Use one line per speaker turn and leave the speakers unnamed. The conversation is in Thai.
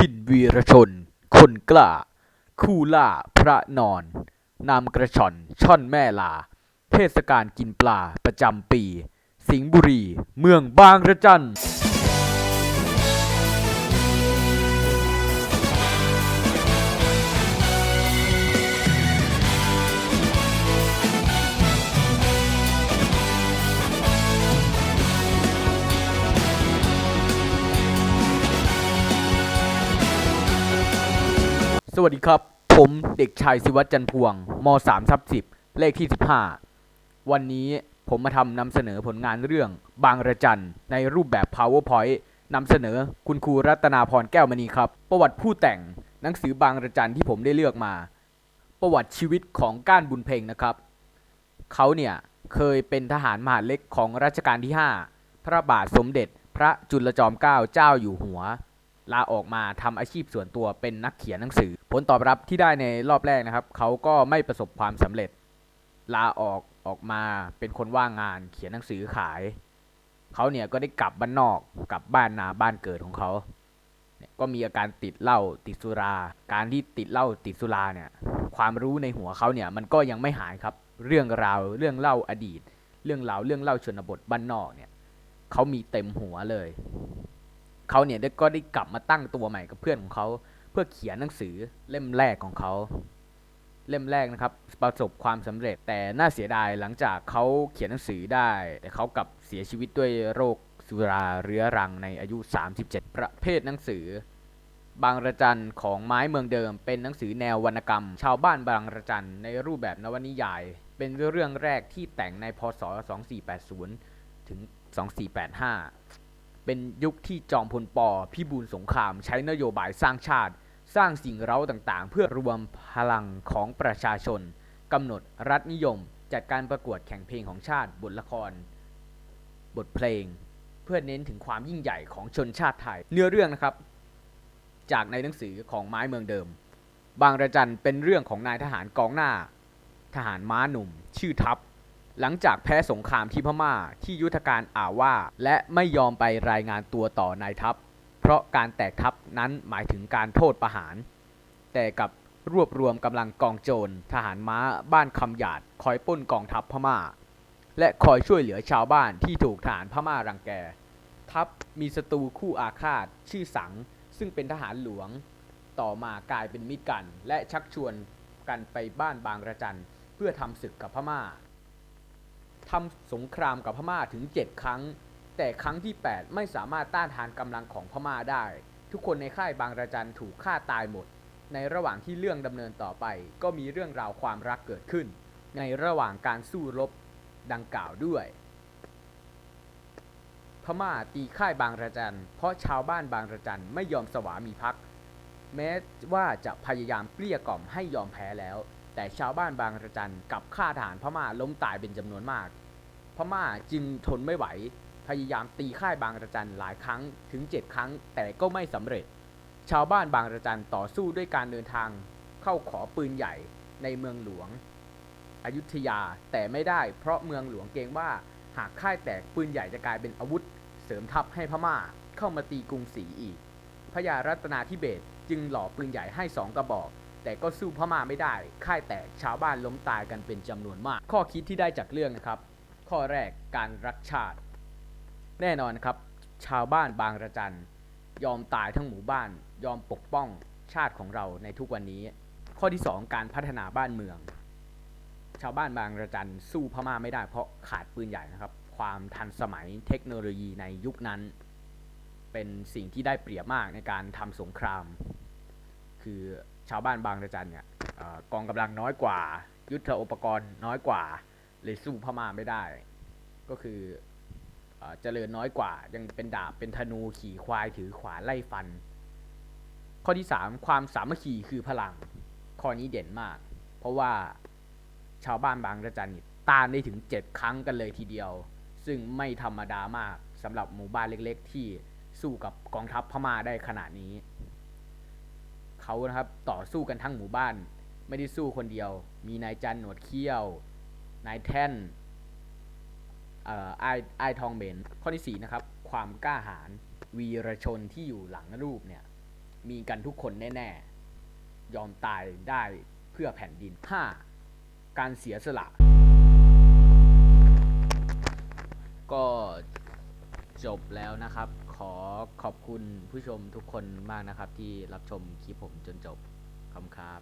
ถิ่นวีรชน คนกล้า คู่ล่าพระนอน นามกระชอน ช่อนแม่ลา เทศกาลกินปลาประจำปี สิงห์บุรี เมืองบางระจัน วัสดีครับ ผมเด็กชายศิวัตจันพวงม3ทับ10 เลขที่ 15 วันนี้ผมมาทำนำเสนอผลงานเรื่องบางระจันในรูปแบบ PowerPoint นำเสนอคุณครูรัตนาพรแก้วมณีครับ ประวัติผู้แต่งหนังสือบางระจันที่ผมได้เลือกมา ประวัติชีวิตของก้านบุญเพ็งนะครับ เขาเนี่ยเคยเป็นทหารมหาเล็กของรัชกาลที่ 5 พระบาทสมเด็จ พระจุลจอมเกล้าเจ้าอยู่หัว ลาออกมาทำอาชีพส่วนตัวเป็นนักเขียนหนังสือ ผลตอบรับที่ได้ในรอบแรกนะครับ เขาก็ไม่ประสบความสำเร็จ ลาออกออกมาเป็นคนว่างงานเขียนหนังสือขาย เขาเนี่ยก็ได้กลับบ้านนอกกลับบ้านนาบ้านเกิดของเขาเนี่ยก็มีอาการติดเหล้าติดสุรา การที่ติดเหล้าติดสุราเนี่ยความรู้ในหัวเขาเนี่ยมันก็ยังไม่หายครับ เรื่องราวเรื่องเล่าอดีต เรื่องราวเรื่องเล่าชนบทบ้านนอกเนี่ยเขามีเต็มหัวเลย เขาเนี่ยก็ได้กลับมาตั้งตัวใหม่กับเพื่อนของเขา เพื่อเขียนหนังสือเล่มแรกของเขา เล่มแรกนะครับ ประสบความสำเร็จแต่น่าเสียดายหลังจากเขาเขียนหนังสือได้ แต่เขากลับเสียชีวิตด้วยโรคสุราเรื้อรังในอายุ 37 ประเภทหนังสือบางระจันของไม้เมืองเดิม เป็นหนังสือแนววรรณกรรม ชาวบ้านบางระจันในรูปแบบนวนิยาย เป็นเรื่องแรกที่แต่งในพศ 2480 ถึง 2485 เป็นยุคที่จอมพลปพิบูลสงครามใช้นโยบายสร้างชาติ สร้างสิ่งเร้าต่างๆ เพื่อรวมพลังของประชาชนกำหนดรัฐนิยม จัดการประกวดแข่งเพลงของชาติ บทละคร บทเพลง เพื่อเน้นถึงความยิ่งใหญ่ของชนชาติไทย เนื้อเรื่องนะครับ จากในหนังสือของไม้เมืองเดิม บางระจันเป็นเรื่องของนายทหารกองหน้า ทหารม้าหนุ่ม ชื่อทัพ หลังจากแพ้สงครามที่พม่าที่ยุทธการอ่าวว่า และไม่ยอมไปรายงานตัวต่อนายทัพ เพราะการแตกทัพนั้นหมายถึงการโทษประหาร แต่กับรวบรวมกำลังกองโจรทหารม้าบ้านคำหยาดคอยป้นกองทัพพม่า และคอยช่วยเหลือชาวบ้านที่ถูกทหารพม่ารังแก ทัพมีศัตรูคู่อาฆาตชื่อสัง ซึ่งเป็นทหารหลวง ต่อมากลายเป็นมิตรกัน และชักชวนกันไปบ้านบางระจันเพื่อทำศึกกับพม่า ทำสงครามกับพม่าถึง 7 ครั้ง แต่ครั้งที่ 8 ไม่สามารถต้านทานกำลังของพม่าได้ ทุกคนในค่ายบางระจันถูกฆ่าตายหมด ในระหว่างที่เรื่องดำเนินต่อไป ก็มีเรื่องราวความรักเกิดขึ้น ในระหว่างการสู้รบดังกล่าวด้วยพม่าตีค่ายบางระจัน เพราะชาวบ้านบางระจันไม่ยอมสวามีภักดิ์แม้ว่าจะพยายามเกลี้ยกล่อมให้ยอมแพ้แล้ว แต่ชาวบ้านบางระจันกับฆ่าทหารพม่าล้มตายเป็นจำนวนมาก พม่าจึงทนไม่ไหว พยายามตีค่ายบางระจันหลายครั้งถึง 7 ครั้งแต่ก็ไม่สำเร็จ ชาวบ้านบางระจันต่อสู้ด้วยการเดินทาง เข้าขอปืนใหญ่ในเมืองหลวง อยุธยาแต่ไม่ได้เพราะเมืองหลวงเกรงว่าหากค่ายแตกปืนใหญ่จะกลายเป็นอาวุธ เสริมทัพให้พม่าเข้ามาตีกรุงศรีอีกพญารัตนาธิเบศจึงหล่อปืนใหญ่ให้สองกระบอก แต่ก็สู้พม่าไม่ได้ ค่ายแตกชาวบ้านล้มตายกันเป็นจำนวนมาก ข้อคิดที่ได้จากเรื่องนะครับ ข้อแรกการรักชาติ แน่นอนครับ ชาวบ้านบางระจัน ยอมตายทั้งหมู่บ้าน ยอมปกป้องชาติของเราในทุกวันนี้ ข้อที่ 2 การพัฒนาบ้านเมือง ชาวบ้านบางระจันสู้พม่าไม่ได้เพราะขาดปืนใหญ่นะครับ ความทันสมัยเทคโนโลยีในยุคนั้น เป็นสิ่งที่ได้เปรียบมากในการทำสงคราม คือ ชาวบ้านบางระจันเนี่ยอกองกำลังน้อยกว่า ยุทธอุปกรณ์น้อยกว่าเลยสู้พม่าไม่ได้ ก็คือเออเจริญน้อยกว่า ยังเป็นดาบเป็นธนูขี่ควายถือขวานไล่ฟัน ข้อที่ 3 ความสามัคคีคือพลัง ข้อนี้เด่นมาก เพราะว่าชาวบ้านบางระจันต้านได้ถึง 7 ครั้งกันเลยทีเดียว ซึ่งไม่ธรรมดามากสำหรับหมู่บ้านเล็ก ๆ ที่สู้กับกองทัพพม่าได้ขนาดนี้ เขานะครับ ต่อสู้กันทั้งหมู่บ้าน ไม่ได้สู้คนเดียว มีนายจันหนวดเขี้ยวนายแท่นเอ่อไอ้ไอ้ทองเหม็นข้อที่ 4 นะครับ ความกล้าหาญวีรชนที่อยู่หลังรูปเนี่ย มีกันทุกคนแน่ ๆ ยอมตายได้เพื่อแผ่นดิน 5. การเสียสละ ก็ จบแล้วนะครับ ขอขอบคุณผู้ชมทุกคนมากนะครับ ที่รับชมคลิปผมจนจบขอบคุณครับ